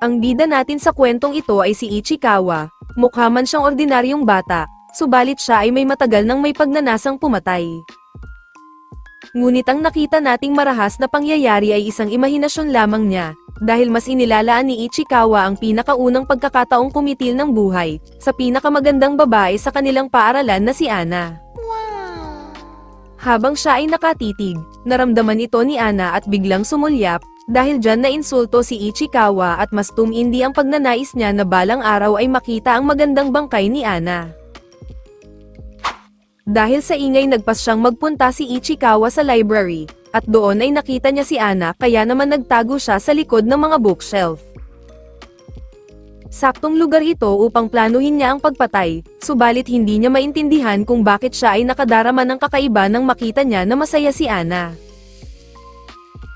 Ang bida natin sa kwentong ito ay si Ichikawa, mukha man siyang ordinaryong bata, subalit siya ay may matagal nang may pagnanasang pumatay. Ngunit ang nakita nating marahas na pangyayari ay isang imahinasyon lamang niya, dahil mas inilalaan ni Ichikawa ang pinakaunang pagkakataong kumitil ng buhay, sa pinakamagandang babae sa kanilang paaralan na si Ana. Habang siya ay nakatitig, naramdaman ito ni Ana at biglang sumulyap, dahil dyan na insulto si Ichikawa at mas tumindi ang pagnanais niya na balang araw ay makita ang magandang bangkay ni Ana. Dahil sa ingay nagpas siyang magpunta si Ichikawa sa library, at doon ay nakita niya si Ana kaya naman nagtago siya sa likod ng mga bookshelf. Saktong lugar ito upang planuhin niya ang pagpatay, subalit hindi niya maintindihan kung bakit siya ay nakadarama ng kakaiba nang makita niya na masaya si Ana.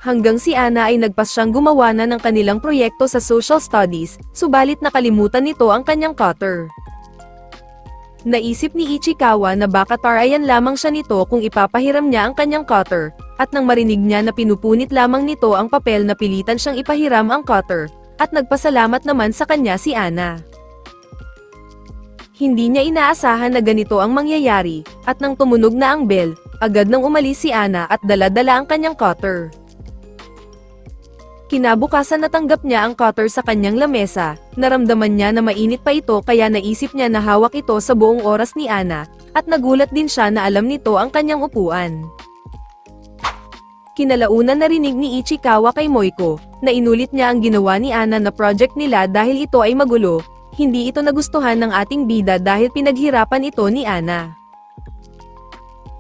Hanggang si Ana ay nagpas siyang gumawa na ng kanilang proyekto sa social studies, subalit nakalimutan nito ang kanyang cutter. Naisip ni Ichikawa na baka tarayan lamang siya nito kung ipapahiram niya ang kanyang cutter, at nang marinig niya na pinupunit lamang nito ang papel na pilitan siyang ipahiram ang cutter, at nagpasalamat naman sa kanya si Ana. Hindi niya inaasahan na ganito ang mangyayari, at nang tumunog na ang bell, agad nang umalis si Ana at dala-dala ang kanyang cutter. Kinabukasan natanggap niya ang cutter sa kanyang lamesa, naramdaman niya na mainit pa ito kaya naisip niya na hawak ito sa buong oras ni Ana, at nagulat din siya na alam nito ang kanyang upuan. Kinalaunan narinig ni Ichikawa kay Moiko, na inulit niya ang ginawa ni Ana na project nila dahil ito ay magulo, hindi ito nagustuhan ng ating bida dahil pinaghirapan ito ni Ana.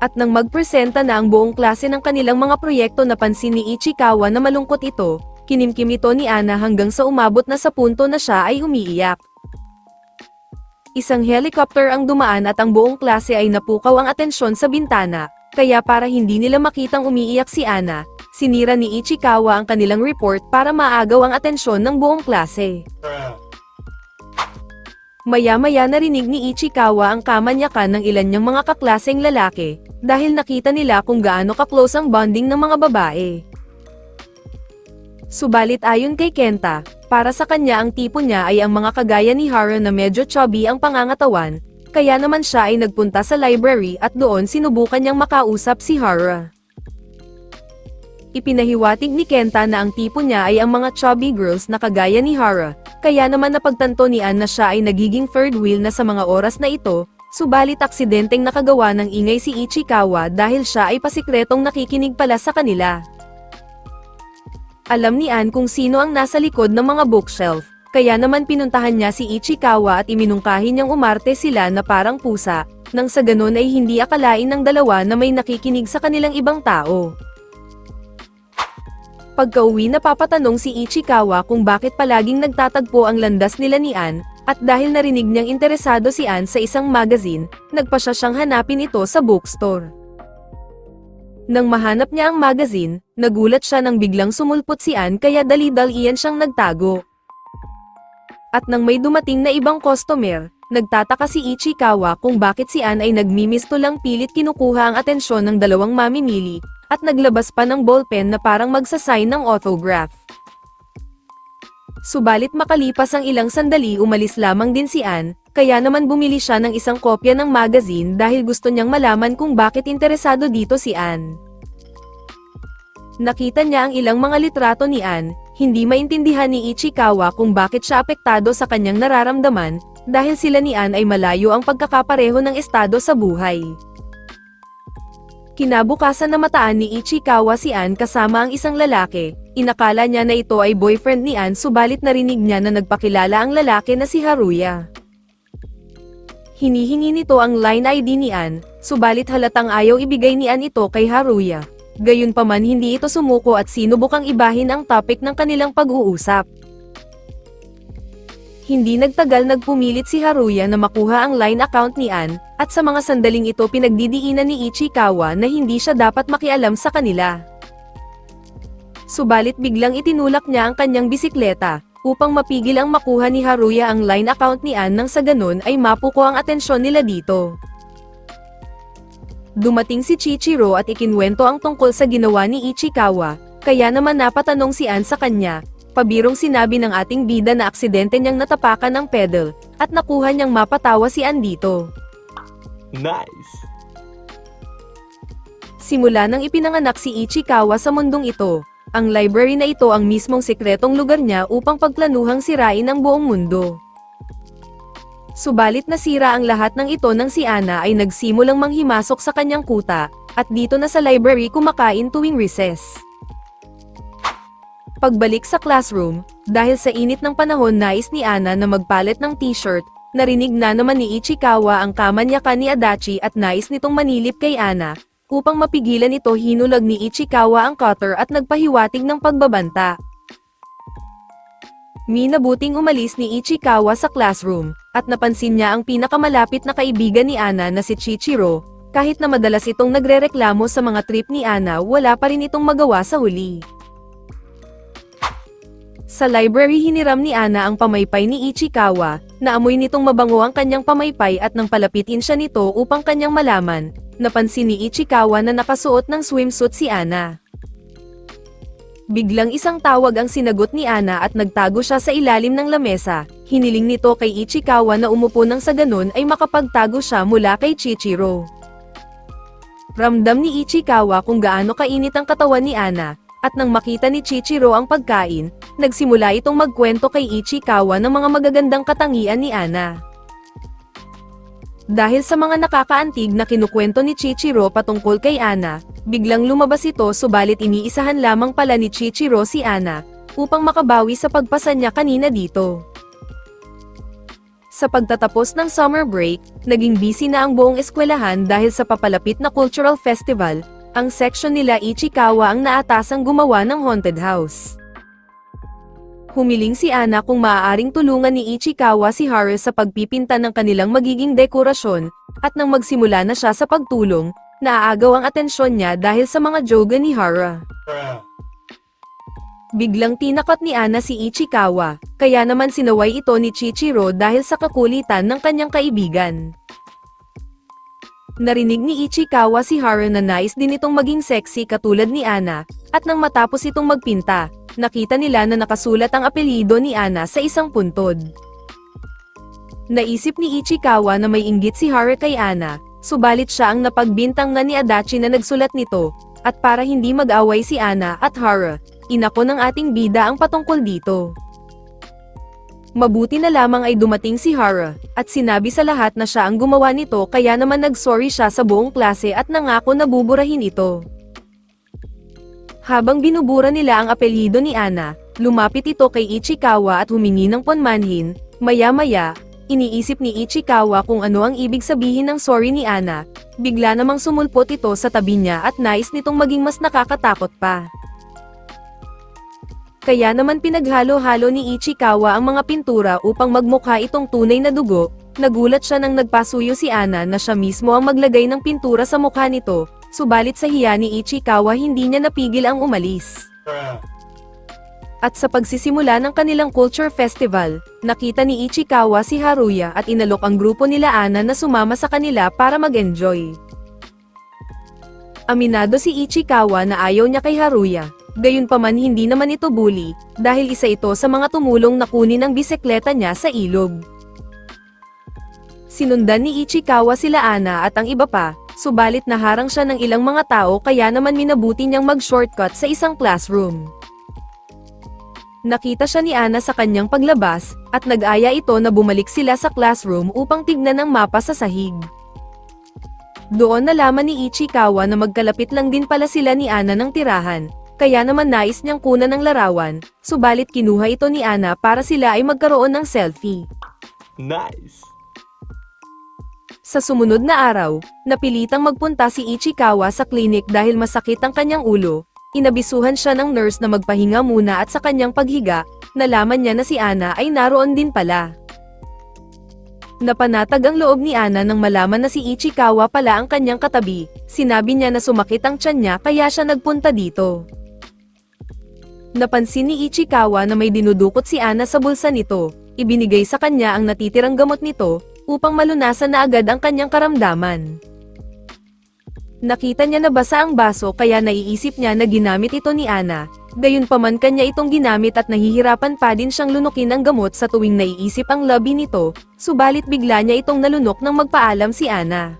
At nang magpresenta na ang buong klase ng kanilang mga proyekto napansin ni Ichikawa na malungkot ito, kinimkim ito ni Ana hanggang sa umabot na sa punto na siya ay umiiyak. Isang helicopter ang dumaan at ang buong klase ay napukaw ang atensyon sa bintana, kaya para hindi nila makitang umiiyak si Ana, sinira ni Ichikawa ang kanilang report para maagaw ang atensyon ng buong klase. Maya-maya narinig ni Ichikawa ang kamanyakan ng ilan niyang mga kaklaseng lalaki, dahil nakita nila kung gaano ka-close ang bonding ng mga babae. Subalit ayon kay Kenta, para sa kanya ang tipo niya ay ang mga kagaya ni Hara na medyo chubby ang pangangatawan, kaya naman siya ay nagpunta sa library at doon sinubukan niyang makausap si Hara. Ipinahiwatig ni Kenta na ang tipo niya ay ang mga chubby girls na kagaya ni Hara, kaya naman napagtanto ni Ann na siya ay nagiging third wheel na sa mga oras na ito, subalit aksidenteng nakagawa ng ingay si Ichikawa dahil siya ay pasikretong nakikinig pala sa kanila. Alam ni Ann kung sino ang nasa likod ng mga bookshelf, kaya naman pinuntahan niya si Ichikawa at iminungkahi niyang umarte sila na parang pusa, nang sa ganon ay hindi akalain ng dalawa na may nakikinig sa kanilang ibang tao. Pagka-uwi napapatanong si Ichikawa kung bakit palaging nagtatagpo ang landas nila ni Ann, at dahil narinig niyang interesado si Ann sa isang magazine, nagpa siya siyang hanapin ito sa bookstore. Nang mahanap niya ang magazine, nagulat siya nang biglang sumulpot si Ann kaya dali-dalian siyang nagtago. At nang may dumating na ibang customer, nagtataka si Ichikawa kung bakit si Ann ay nagmimisto lang pilit kinukuha ang atensyon ng dalawang mamimili, at naglabas pa ng ballpen na parang magsasign ng autograph. Subalit makalipas ang ilang sandali umalis lamang din si Ann, kaya naman bumili siya ng isang kopya ng magazine dahil gusto niyang malaman kung bakit interesado dito si Ann. Nakita niya ang ilang mga litrato ni Ann, hindi maintindihan ni Ichikawa kung bakit siya apektado sa kanyang nararamdaman, dahil sila ni Ann ay malayo ang pagkakapareho ng estado sa buhay. Kinabukasan na mataan ni Ichikawa si Ann kasama ang isang lalaki, inakala niya na ito ay boyfriend ni Ann subalit narinig niya na nagpakilala ang lalaki na si Haruya. Hinihingi nito ang line ID ni Ann, subalit halatang ayaw ibigay ni Ann ito kay Haruya. Gayunpaman hindi ito sumuko at sinubukang ibahin ang topic ng kanilang pag-uusap. Hindi nagtagal nagpumilit si Haruya na makuha ang line account ni Ann, at sa mga sandaling ito pinagdidiinan ni Ichikawa na hindi siya dapat makialam sa kanila. Subalit biglang itinulak niya ang kanyang bisikleta, upang mapigil ang makuha ni Haruya ang line account ni Ann nang sa ganun ay mapuko ang atensyon nila dito. Dumating si Chichiro at ikinwento ang tungkol sa ginawa ni Ichikawa, kaya naman napatanong si Ann sa kanya, Pabirong sinabi ng ating bida na aksidente niyang natapakan ng pedal, at nakuha niyang mapatawa si Ann dito. Nice. Simula nang ipinanganak si Ichikawa sa mundong ito, ang library na ito ang mismong sekretong lugar niya upang pagplanuhang sirain ang buong mundo. Subalit nasira ang lahat ng ito nang si Ana ay nagsimulang manghimasok sa kanyang kuta, at dito na sa library kumakain tuwing recess. Pagbalik sa classroom, dahil sa init ng panahon nais ni Ana na magpalit ng t-shirt, narinig na naman ni Ichikawa ang kamanyakan ni Adachi at nais nitong manilip kay Ana, upang mapigilan ito hinulag ni Ichikawa ang cutter at nagpahiwatig ng pagbabanta. Minabuting umalis ni Ichikawa sa classroom, at napansin niya ang pinakamalapit na kaibigan ni Ana na si Chichiro, kahit na madalas itong nagrereklamo sa mga trip ni Ana wala pa rin itong magawa sa huli. Sa library hiniram ni Ana ang pamaypay ni Ichikawa, na amoy nitong mabango ang kanyang pamaypay at nang palapitin siya nito upang kanyang malaman, napansin ni Ichikawa na nakasuot ng swimsuit si Ana. Biglang isang tawag ang sinagot ni Ana at nagtago siya sa ilalim ng lamesa, hiniling nito kay Ichikawa na umupo nang sa ganun ay makapagtago siya mula kay Chichiro. Ramdam ni Ichikawa kung gaano kainit ang katawan ni Ana, at nang makita ni Chichiro ang pagkain, nagsimula itong magkwento kay Ichikawa ng mga magagandang katangian ni Ana. Dahil sa mga nakakaantig na kinukwento ni Chichiro patungkol kay Ana, biglang lumabas ito subalit iniisahan lamang pala ni Chichiro si Ana, upang makabawi sa pagpasa niya kanina dito. Sa pagtatapos ng summer break, naging busy na ang buong eskwelahan dahil sa papalapit na cultural festival, ang section nila Ichikawa ang naatasang gumawa ng haunted house. Humiling si Ana kung maaaring tulungan ni Ichikawa si Haru sa pagpipinta ng kanilang magiging dekorasyon, at nang magsimula na siya sa pagtulong, naaagaw ang atensyon niya dahil sa mga joga ni Hara. Biglang tinakot ni Ana si Ichikawa, kaya naman sinaway ito ni Chichiro dahil sa kakulitan ng kanyang kaibigan. Narinig ni Ichikawa si Hara na nais din itong maging sexy katulad ni Ana, at nang matapos itong magpinta, nakita nila na nakasulat ang apelyido ni Ana sa isang puntod. Naisip ni Ichikawa na may inggit si Hara kay Ana, subalit siya ang napagbintang na ni Adachi na nagsulat nito, at para hindi mag-away si Ana at Hara, inako ng ating bida ang patungkol dito. Mabuti na lamang ay dumating si Hara, at sinabi sa lahat na siya ang gumawa nito kaya naman nag-sorry siya sa buong klase at nangako na buburahin ito. Habang binubura nila ang apelyido ni Ana, lumapit ito kay Ichikawa at humingi ng ponmanhin, maya-maya, iniisip ni Ichikawa kung ano ang ibig sabihin ng sorry ni Ana, bigla namang sumulpot ito sa tabi niya at nais nitong maging mas nakakatakot pa. Kaya naman pinaghalo-halo ni Ichikawa ang mga pintura upang magmukha itong tunay na dugo, nagulat siya nang nagpasuyo si Ana na siya mismo ang maglagay ng pintura sa mukha nito, subalit sa hiya ni Ichikawa hindi niya napigil ang umalis. At sa pagsisimula ng kanilang culture festival, nakita ni Ichikawa si Haruya at inalok ang grupo nila Ana na sumama sa kanila para mag-enjoy. Aminado si Ichikawa na ayaw niya kay Haruya, gayunpaman hindi naman ito bully, dahil isa ito sa mga tumulong na kunin ang bisikleta niya sa ilog. Sinundan ni Ichikawa sila Ana at ang iba pa, subalit naharang siya ng ilang mga tao kaya naman minabuti niyang mag-shortcut sa isang classroom. Nakita siya ni Ana sa kanyang paglabas, at nag-aya ito na bumalik sila sa classroom upang tignan ang mapa sa sahig. Doon nalaman ni Ichikawa na magkalapit lang din pala sila ni Ana ng tirahan, kaya naman nais niyang kunan ng larawan, subalit kinuha ito ni Ana para sila ay magkaroon ng selfie. Nice. Sa sumunod na araw, napilitang magpunta si Ichikawa sa klinik dahil masakit ang kanyang ulo, inabisuhan siya ng nurse na magpahinga muna at sa kanyang paghiga, nalaman niya na si Ana ay naroon din pala. Napanatag ang loob ni Ana nang malaman na si Ichikawa pala ang kanyang katabi, sinabi niya na sumakit ang tiyan niya kaya siya nagpunta dito. Napansin ni Ichikawa na may dinudukot si Ana sa bulsa nito, ibinigay sa kanya ang natitirang gamot nito, upang malunasan na agad ang kanyang karamdaman. Nakita niya na basa ang baso kaya naiisip niya na ginamit ito ni Ana. Gayunpaman kanya itong ginamit at nahihirapan pa din siyang lunukin ang gamot sa tuwing naiisip ang lobby nito, subalit bigla niya itong nalunok nang magpaalam si Ana.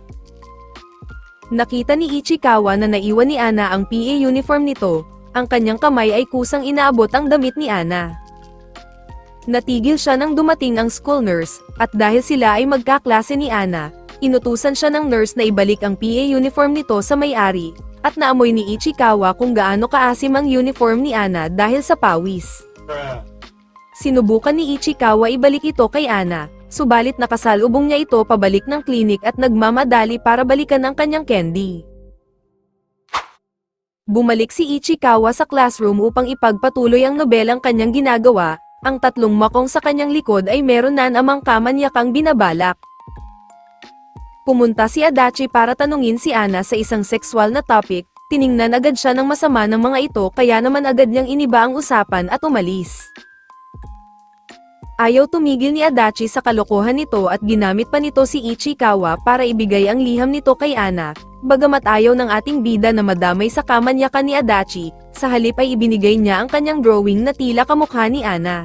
Nakita ni Ichikawa na naiwan ni Ana ang PA uniform nito, ang kanyang kamay ay kusang inaabot ang damit ni Ana. Natigil siya nang dumating ang school nurse, at dahil sila ay magkaklase ni Ana, inutusan siya ng nurse na ibalik ang PA uniform nito sa may-ari, at naamoy ni Ichikawa kung gaano kaasim ang uniform ni Ana dahil sa pawis. Sinubukan ni Ichikawa ibalik ito kay Ana, subalit nakasalubong niya ito pabalik ng klinik at nagmamadali para balikan ang kanyang candy. Bumalik si Ichikawa sa classroom upang ipagpatuloy ang nobelang kanyang ginagawa, ang tatlong makong sa kanyang likod ay meron na namang kamanyakang binabalak. Pumunta si Adachi para tanungin si Ana sa isang sexual na topic, tiningnan agad siya ng masama ng mga ito kaya naman agad niyang iniba ang usapan at umalis. Ayaw tumigil ni Adachi sa kalokohan nito at ginamit pa nito si Ichikawa para ibigay ang liham nito kay Ana, bagamat ayaw ng ating bida na madamay sa kamanyakan ni Adachi, sa halip ay ibinigay niya ang kanyang drawing na tila kamukha ni Ana.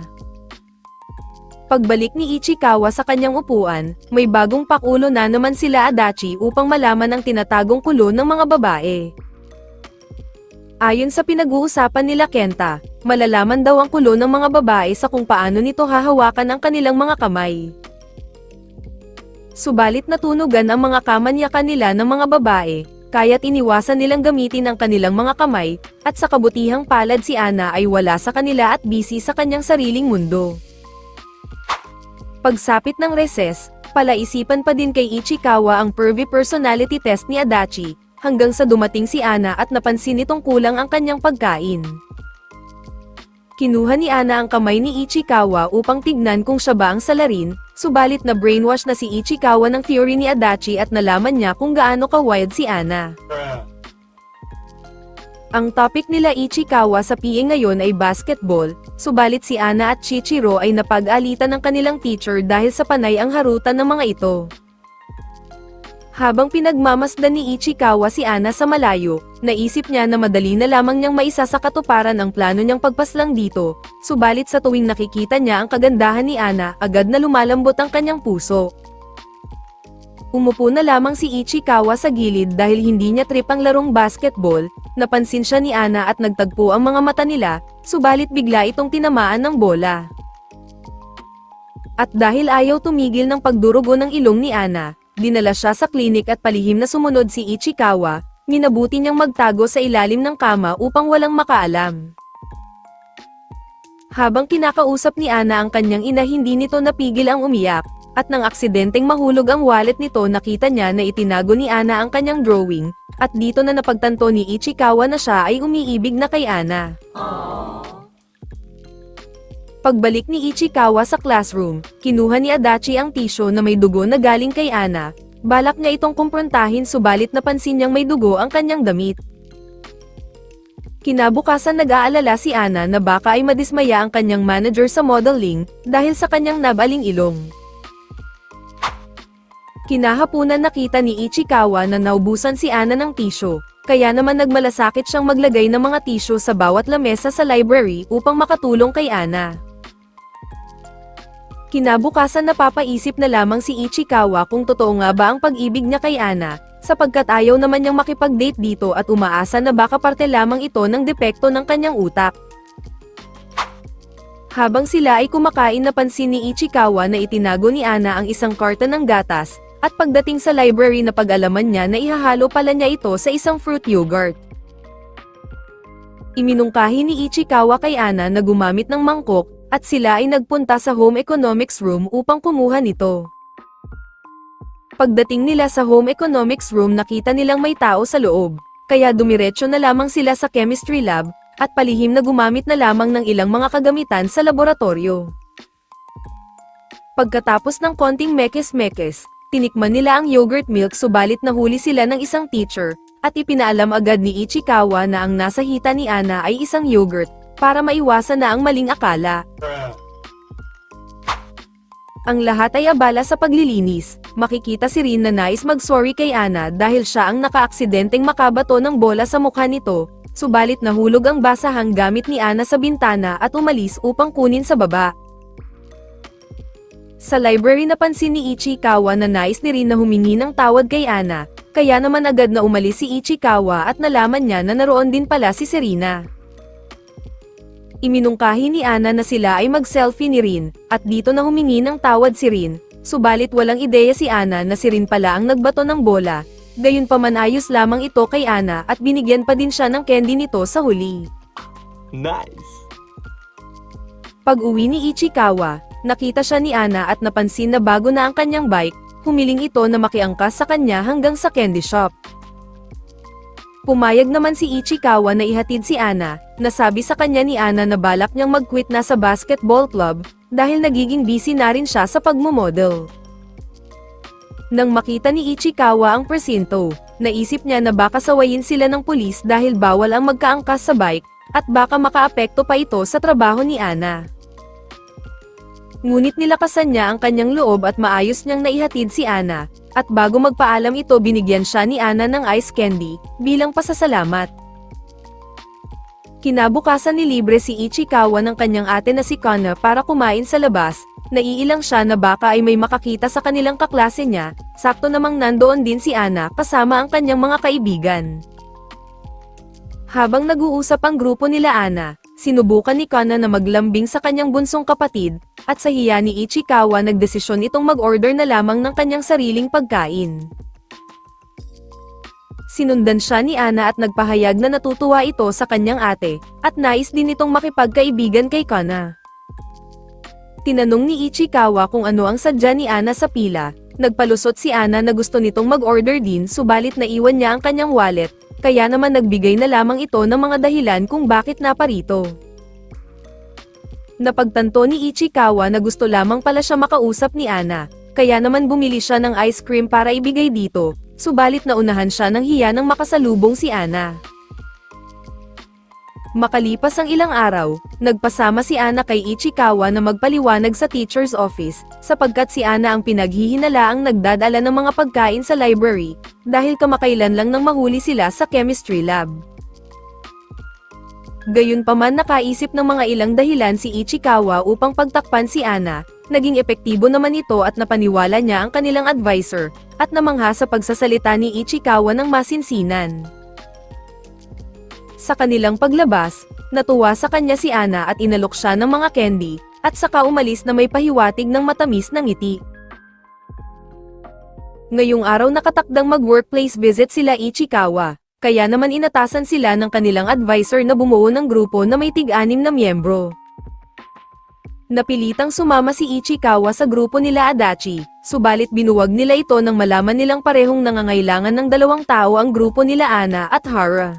Pagbalik ni Ichikawa sa kanyang upuan, may bagong pakulo na naman sila Adachi upang malaman ang tinatagong kulo ng mga babae. Ayon sa pinag-uusapan nila Kenta, malalaman daw ang kulo ng mga babae sa kung paano nito hahawakan ang kanilang mga kamay. Subalit natunugan ang mga kamanyakan nila ng mga babae, kaya't iniwasan nilang gamitin ang kanilang mga kamay, at sa kabutihang palad si Ana ay wala sa kanila at busy sa kanyang sariling mundo. Pagsapit ng recess, palaisipan pa din kay Ichikawa ang pervy personality test ni Adachi, hanggang sa dumating si Ana at napansin nitong kulang ang kanyang pagkain. Kinuha ni Ana ang kamay ni Ichikawa upang tignan kung siya ba ang salarin, subalit na brainwash na si Ichikawa ng theory ni Adachi at nalaman niya kung gaano ka-wild si Ana. Ang topic nila Ichikawa sa PE ngayon ay basketball, subalit si Ana at Chichiro ay napag-alitan ng kanilang teacher dahil sa panay ang harutan ng mga ito. Habang pinagmamasdan ni Ichikawa si Ana sa malayo, naisip niya na madali na lamang niyang maisa sa katuparan ang plano niyang pagpaslang dito, subalit sa tuwing nakikita niya ang kagandahan ni Ana, agad na lumalambot ang kanyang puso. Umupo na lamang si Ichikawa sa gilid dahil hindi niya trip ang larong basketball, napansin siya ni Ana at nagtagpo ang mga mata nila, subalit bigla itong tinamaan ng bola. At dahil ayaw tumigil ng pagdurugo ng ilong ni Ana, dinala siya sa klinik at palihim na sumunod si Ichikawa, minabuti niyang magtago sa ilalim ng kama upang walang makaalam. Habang kinakausap ni Ana ang kanyang ina hindi nito napigil ang umiyak, at nang aksidenteng mahulog ang wallet nito nakita niya na itinago ni Ana ang kanyang drawing, at dito na napagtanto ni Ichikawa na siya ay umiibig na kay Ana. Pagbalik ni Ichikawa sa classroom, kinuha ni Adachi ang tisyo na may dugo na galing kay Ana, balak niya itong kumprontahin subalit napansin niyang may dugo ang kanyang damit. Kinabukasan nag-aalala si Ana na baka ay madismaya ang kanyang manager sa modeling dahil sa kanyang nabaling ilong. Kinahapunan nakita ni Ichikawa na naubusan si Ana ng tisyo, kaya naman nagmalasakit siyang maglagay ng mga tisyo sa bawat lamesa sa library upang makatulong kay Ana. Kinabukasan napapaisip na lamang si Ichikawa kung totoo nga ba ang pag-ibig niya kay Ana, sapagkat ayaw naman niyang makipag-date dito at umaasa na baka parte lamang ito ng depekto ng kanyang utak. Habang sila ay kumakain napansin ni Ichikawa na itinago ni Ana ang isang karton ng gatas, at pagdating sa library na pag-alaman niya na ihahalo pala niya ito sa isang fruit yogurt. Iminungkahi ni Ichikawa kay Ana na gumamit ng mangkok, at sila ay nagpunta sa home economics room upang kumuha nito. Pagdating nila sa home economics room nakita nilang may tao sa loob, kaya dumiretso na lamang sila sa chemistry lab, at palihim na gumamit na lamang ng ilang mga kagamitan sa laboratorio. Pagkatapos ng konting mekes-mekes, tinikman nila ang yogurt milk subalit nahuli sila ng isang teacher, at ipinaalam agad ni Ichikawa na ang nasa hita ni Ana ay isang yogurt, para maiwasan na ang maling akala. Ang lahat ay abala sa paglilinis. Makikita si Rin na nais mag-sorry kay Ana dahil siya ang nakaaksidenteng makabato ng bola sa mukha nito, subalit nahulog ang basahang gamit ni Ana sa bintana at umalis upang kunin sa baba. Sa library napansin ni Ichikawa na nais ni Rin na humingi ng tawad kay Ana, kaya naman agad na umalis si Ichikawa at nalaman niya na naroon din pala si Serena. Iminungkahi ni Ana na sila ay mag-selfie ni Rin, at dito na humingi ng tawad si Rin, subalit walang ideya si Ana na si Rin pala ang nagbato ng bola, gayon pa man ayos lamang ito kay Ana at binigyan pa din siya ng candy nito sa huli. Nice. Pag uwi ni Ichikawa, nakita siya ni Ana at napansin na bago na ang kanyang bike, humiling ito na makiangkas sa kanya hanggang sa candy shop. Pumayag naman si Ichikawa na ihatid si Ana, nasabi sa kanya ni Ana na balak niyang mag-quit na sa basketball club, dahil nagiging busy na rin siya sa pagmumodel. Nang makita ni Ichikawa ang presinto, naisip niya na baka sawayin sila ng pulis dahil bawal ang magkaangkas sa bike, at baka makaapekto pa ito sa trabaho ni Ana. Ngunit nilakasan niya ang kanyang loob at maayos niyang naihatid si Ana, at bago magpaalam ito binigyan siya ni Ana ng ice candy, bilang pasasalamat. Kinabukasan nilibre si Ichikawa ng kanyang ate na si Kana para kumain sa labas, naiilang siya na baka ay may makakita sa kanilang kaklase niya, sakto namang nandoon din si Ana kasama ang kanyang mga kaibigan. Habang nag-uusap ang grupo nila Ana, sinubukan ni Kana na maglambing sa kanyang bunsong kapatid, at sa hiya ni Ichikawa nagdesisyon itong mag-order na lamang ng kanyang sariling pagkain. Sinundan siya ni Ana at nagpahayag na natutuwa ito sa kanyang ate, at nais din itong makipagkaibigan kay Kana. Tinanong ni Ichikawa kung ano ang sadya ni Ana sa pila, nagpalusot si Ana na gusto nitong mag-order din subalit naiwan niya ang kanyang wallet, kaya naman nagbigay na lamang ito ng mga dahilan kung bakit naparito. Napagtanto ni Ichikawa na gusto lamang pala siya makausap ni Ana, kaya naman bumili siya ng ice cream para ibigay dito, subalit naunahan siya ng hiya ng makasalubong si Ana. Makalipas ang ilang araw, nagpasama si Ana kay Ichikawa na magpaliwanag sa teacher's office, sapagkat si Ana ang pinaghihinala ang nagdadala ng mga pagkain sa library, dahil kamakailan lang nang mahuli sila sa chemistry lab. Gayunpaman nakaisip ng mga ilang dahilan si Ichikawa upang pagtakpan si Ana, naging epektibo naman ito at napaniwala niya ang kanilang advisor, at namangha sa pagsasalita ni Ichikawa ng masinsinan. Sa kanilang paglabas, natuwa sa kanya si Ana at inalok siya ng mga candy, at saka umalis na may pahiwatig ng matamis na ngiti. Ngayong araw nakatakdang mag-workplace visit sila Ichikawa, kaya naman inatasan sila ng kanilang advisor na bumuo ng grupo na may tig-anim na miyembro. Napilitang sumama si Ichikawa sa grupo nila Adachi, subalit binuwag nila ito nang malaman nilang parehong nangangailangan ng dalawang tao ang grupo nila Ana at Hara.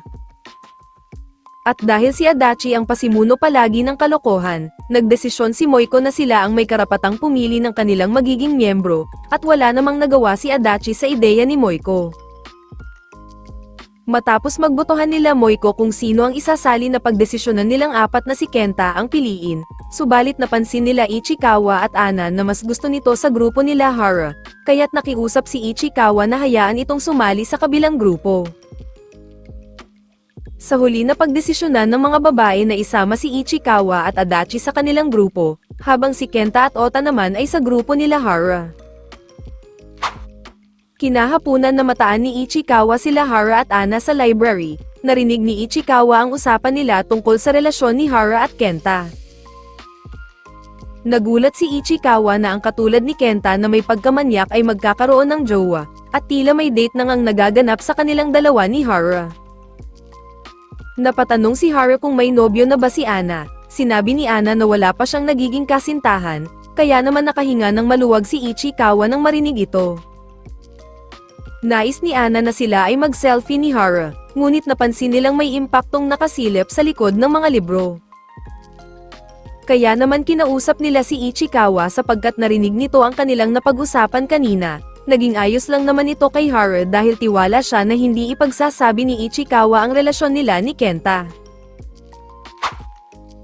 At dahil si Adachi ang pasimuno palagi ng kalokohan, nagdesisyon si Moiko na sila ang may karapatang pumili ng kanilang magiging miyembro, at wala namang nagawa si Adachi sa ideya ni Moiko. Matapos magbotohan nila Moiko kung sino ang isasali na pagdesisyonan nilang apat na si Kenta ang piliin, subalit napansin nila Ichikawa at Ana na mas gusto nito sa grupo nila Hara, kaya't nakiusap si Ichikawa na hayaan itong sumali sa kabilang grupo. Sa huli na pagdesisyonan ng mga babae na isama si Ichikawa at Adachi sa kanilang grupo, habang si Kenta at Ota naman ay sa grupo nila Hara. Kinahapunan na mataan ni Ichikawa sila Hara at Ana sa library, narinig ni Ichikawa ang usapan nila tungkol sa relasyon ni Hara at Kenta. Nagulat si Ichikawa na ang katulad ni Kenta na may pagkamanyak ay magkakaroon ng jowa, at tila may date nang ang nagaganap sa kanilang dalawa ni Hara. Napatanong si Hara kung may nobyo na ba si Ana, sinabi ni Ana na wala pa siyang nagiging kasintahan, kaya naman nakahinga ng maluwag si Ichikawa nang marinig ito. Nais ni Ana na sila ay mag-selfie ni Hara, ngunit napansin nilang may impaktong nakasilip sa likod ng mga libro. Kaya naman kinausap nila si Ichikawa sapagkat narinig nito ang kanilang napag-usapan kanina, naging ayos lang naman ito kay Hara dahil tiwala siya na hindi ipagsasabi ni Ichikawa ang relasyon nila ni Kenta.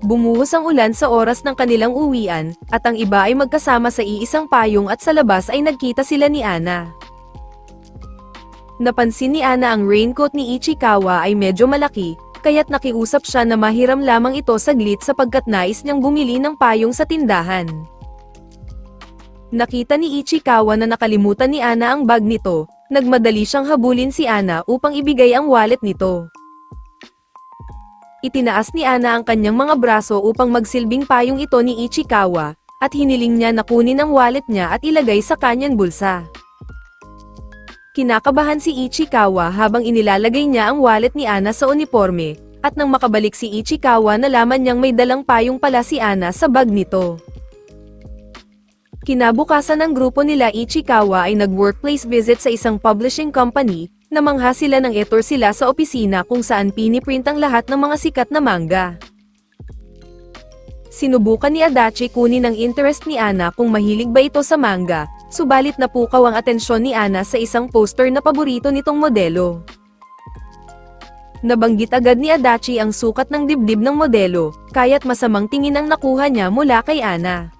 Bumuhos ang ulan sa oras ng kanilang uwian, at ang iba ay magkasama sa iisang payong at sa labas ay nagkita sila ni Ana. Napansin ni Ana ang raincoat ni Ichikawa ay medyo malaki, kaya't nakiusap siya na mahiram lamang ito saglit sapagkat nais niyang bumili ng payong sa tindahan. Nakita ni Ichikawa na nakalimutan ni Ana ang bag nito, nagmadali siyang habulin si Ana upang ibigay ang wallet nito. Itinaas ni Ana ang kanyang mga braso upang magsilbing payong ito ni Ichikawa, at hiniling niya na kunin ang wallet niya at ilagay sa kanyang bulsa. Kinakabahan si Ichikawa habang inilalagay niya ang wallet ni Ana sa uniforme, at nang makabalik si Ichikawa nalaman niyang may dalang payong pala si Ana sa bag nito. Kinabukasan ng grupo nila Ichikawa ay nag-workplace visit sa isang publishing company, namangha sila ng etor sila sa opisina kung saan piniprint ang lahat ng mga sikat na manga. Sinubukan ni Adachi kunin ang interest ni Ana kung mahilig ba ito sa manga, subalit napukaw ang atensyon ni Ana sa isang poster na paborito nitong modelo. Nabanggit agad ni Adachi ang sukat ng dibdib ng modelo, kaya't masamang tingin ang nakuha niya mula kay Ana.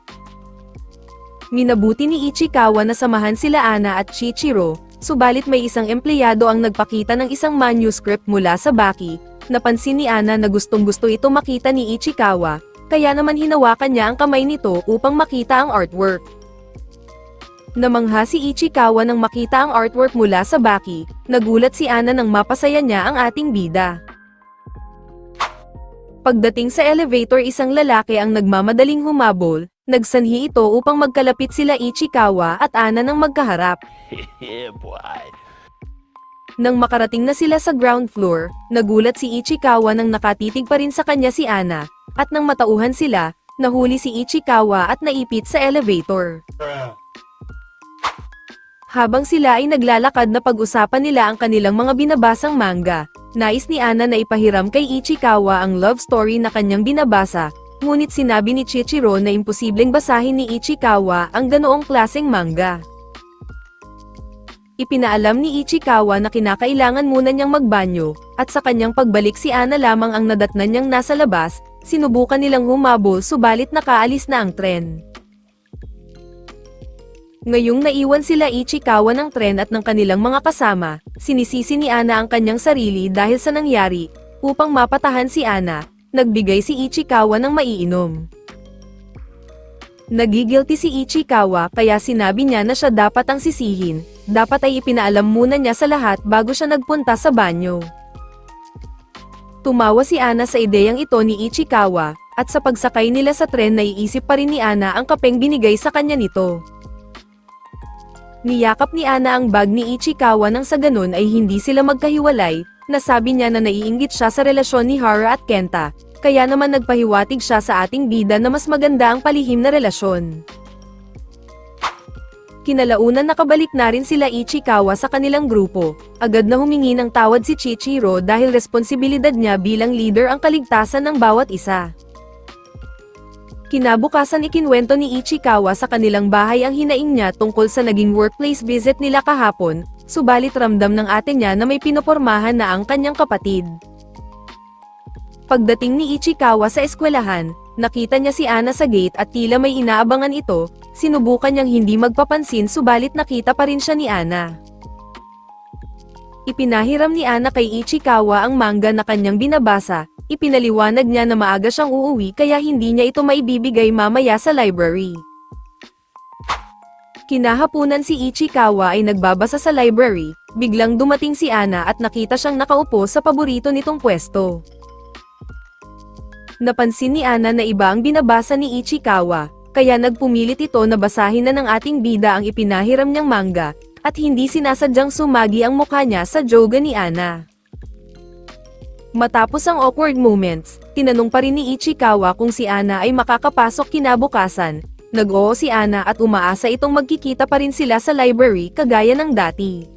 Minabuti ni Ichikawa na samahan sila Ana at Chichiro, subalit may isang empleyado ang nagpakita ng isang manuscript mula sa Baki. Napansin ni Ana na gustong gusto ito makita ni Ichikawa, kaya naman hinawakan niya ang kamay nito upang makita ang artwork. Namangha si Ichikawa nang makita ang artwork mula sa Baki, nagulat si Ana nang mapasaya niya ang ating bida. Pagdating sa elevator isang lalaki ang nagmamadaling humabol, nagsanhi ito upang magkalapit sila Ichikawa at Ana nang magkaharap. yeah, boy. Nang makarating na sila sa ground floor, nagulat si Ichikawa nang nakatitig pa rin sa kanya si Ana, at nang matauhan sila, nahuli si Ichikawa at naipit sa elevator. Habang sila ay naglalakad na pag-usapan nila ang kanilang mga binabasang manga, nais ni Ana na ipahiram kay Ichikawa ang love story na kanyang binabasa, ngunit sinabi ni Chichiro na imposibleng basahin ni Ichikawa ang ganoong klaseng manga. Ipinaalam ni Ichikawa na kinakailangan muna niyang magbanyo, at sa kanyang pagbalik si Ana lamang ang nadatnan niyang nasa labas, sinubukan nilang humabol subalit nakaalis na ang tren. Ngayong naiwan sila Ichikawa ng tren at ng kanilang mga kasama, sinisisi ni Ana ang kanyang sarili dahil sa nangyari, upang mapatahan si Ana, nagbigay si Ichikawa ng maiinom. Nagigilty si Ichikawa kaya sinabi niya na siya dapat ang sisihin, dapat ay ipinaalam muna niya sa lahat bago siya nagpunta sa banyo. Tumawa si Ana sa ideyang ito ni Ichikawa, at sa pagsakay nila sa tren naiisip pa rin ni Ana ang kapeng binigay sa kanya nito. Niyakap ni Ana ang bag ni Ichikawa nang sa ganun ay hindi sila magkahiwalay, nasabi niya na naiinggit siya sa relasyon ni Hara at Kenta, kaya naman nagpahiwatig siya sa ating bida na mas maganda ang palihim na relasyon. Kinalaunan nakabalik na rin sila Ichikawa sa kanilang grupo, agad na humingi ng tawad si Chichiro dahil responsibilidad niya bilang leader ang kaligtasan ng bawat isa. Kinabukasan ikinwento ni Ichikawa sa kanilang bahay ang hinaing niya tungkol sa naging workplace visit nila kahapon, subalit ramdam ng ate niya na may pinopormahan na ang kanyang kapatid. Pagdating ni Ichikawa sa eskwelahan, nakita niya si Ana sa gate at tila may inaabangan ito, sinubukan niyang hindi magpapansin subalit nakita pa rin siya ni Ana. Ipinahiram ni Ana kay Ichikawa ang manga na kanyang binabasa, ipinaliwanag niya na maaga siyang uuwi kaya hindi niya ito maibibigay mamaya sa library. Kinahapunan si Ichikawa ay nagbabasa sa library, biglang dumating si Ana at nakita siyang nakaupo sa paborito nitong pwesto. Napansin ni Ana na iba ang binabasa ni Ichikawa, kaya nagpumilit ito na basahin na ng ating bida ang ipinahiram niyang manga, at hindi sinasadyang sumagi ang mukha niya sa joga ni Ana. Matapos ang awkward moments, tinanong pa rin ni Ichikawa kung si Ana ay makakapasok kinabukasan. Nag-oo si Ana at umaasa itong magkikita pa rin sila sa library kagaya ng dati.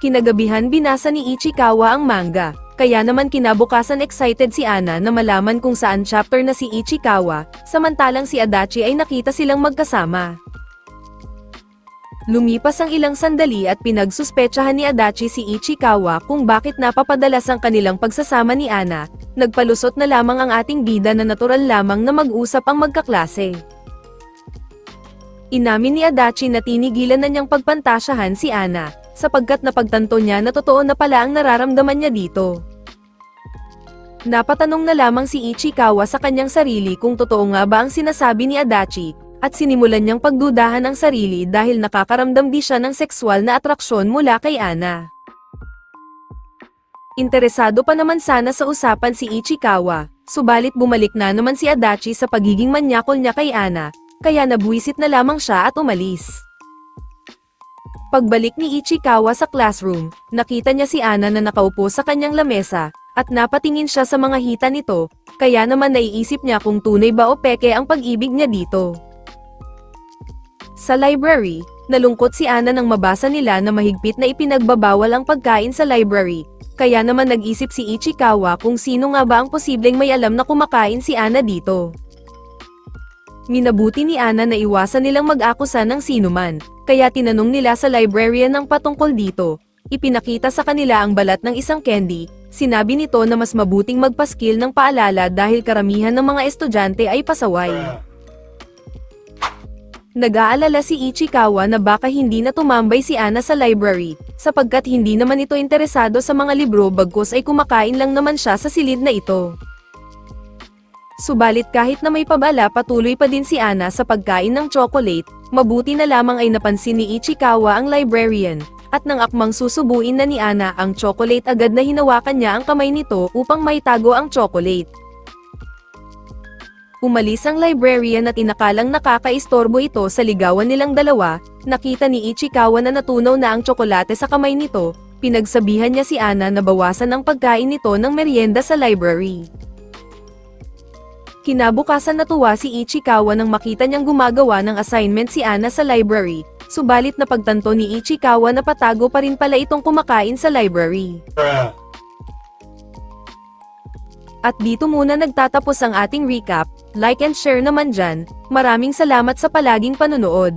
Kinagabihan binasa ni Ichikawa ang manga, kaya naman kinabukasan excited si Ana na malaman kung saan chapter na si Ichikawa, samantalang si Adachi ay nakita silang magkasama. Lumipas ang ilang sandali at pinagsuspetsahan ni Adachi si Ichikawa kung bakit napapadalas ang kanilang pagsasama ni Ana, nagpalusot na lamang ang ating bida na natural lamang na mag-usap ang magkaklase. Inamin ni Adachi na tinigilan na niyang pagpantasyahan si Ana, sapagkat napagtanto niya na totoo na pala ang nararamdaman niya dito. Napatanong na lamang si Ichikawa sa kanyang sarili kung totoo nga ba ang sinasabi ni Adachi, at sinimulan niyang pagdudahan ang sarili dahil nakakaramdam di siya ng sexual na atraksyon mula kay Ana. Interesado pa naman sana sa usapan si Ichikawa, subalit bumalik na naman si Adachi sa pagiging manyakol niya kay Ana, kaya nabuisit na lamang siya at umalis. Pagbalik ni Ichikawa sa classroom, nakita niya si Ana na nakaupo sa kanyang lamesa, at napatingin siya sa mga hita nito, kaya naman naiisip niya kung tunay ba o peke ang pag-ibig niya dito. Sa library, nalungkot si Ana nang mabasa nila na mahigpit na ipinagbabawal ang pagkain sa library, kaya naman nag-isip si Ichikawa kung sino nga ba ang posibleng may alam na kumakain si Ana dito. Minabuti ni Ana na iwasan nilang mag-akusa ng sinuman, kaya tinanong nila sa librarian ng patungkol dito. Ipinakita sa kanila ang balat ng isang candy, sinabi nito na mas mabuting magpaskil ng paalala dahil karamihan ng mga estudyante ay pasaway. Nag-aalala si Ichikawa na baka hindi na tumambay si Ana sa library, sapagkat hindi naman ito interesado sa mga libro bagkus ay kumakain lang naman siya sa silid na ito. Subalit kahit na may pabala patuloy pa din si Ana sa pagkain ng chocolate, mabuti na lamang ay napansin ni Ichikawa ang librarian, at nang akmang susubuin na ni Ana ang chocolate agad na hinawakan niya ang kamay nito upang maitago ang chocolate. Umalis ang librarian at inakalang nakakaistorbo ito sa ligawan nilang dalawa, nakita ni Ichikawa na natunaw na ang tsokolate sa kamay nito, pinagsabihan niya si Ana na bawasan ang pagkain nito ng merienda sa library. Kinabukasan natuwa si Ichikawa nang makita niyang gumagawa ng assignment si Ana sa library, subalit napagtanto ni Ichikawa na patago pa rin pala itong kumakain sa library. At dito muna nagtatapos ang ating recap, like and share naman dyan, maraming salamat sa palaging panonood.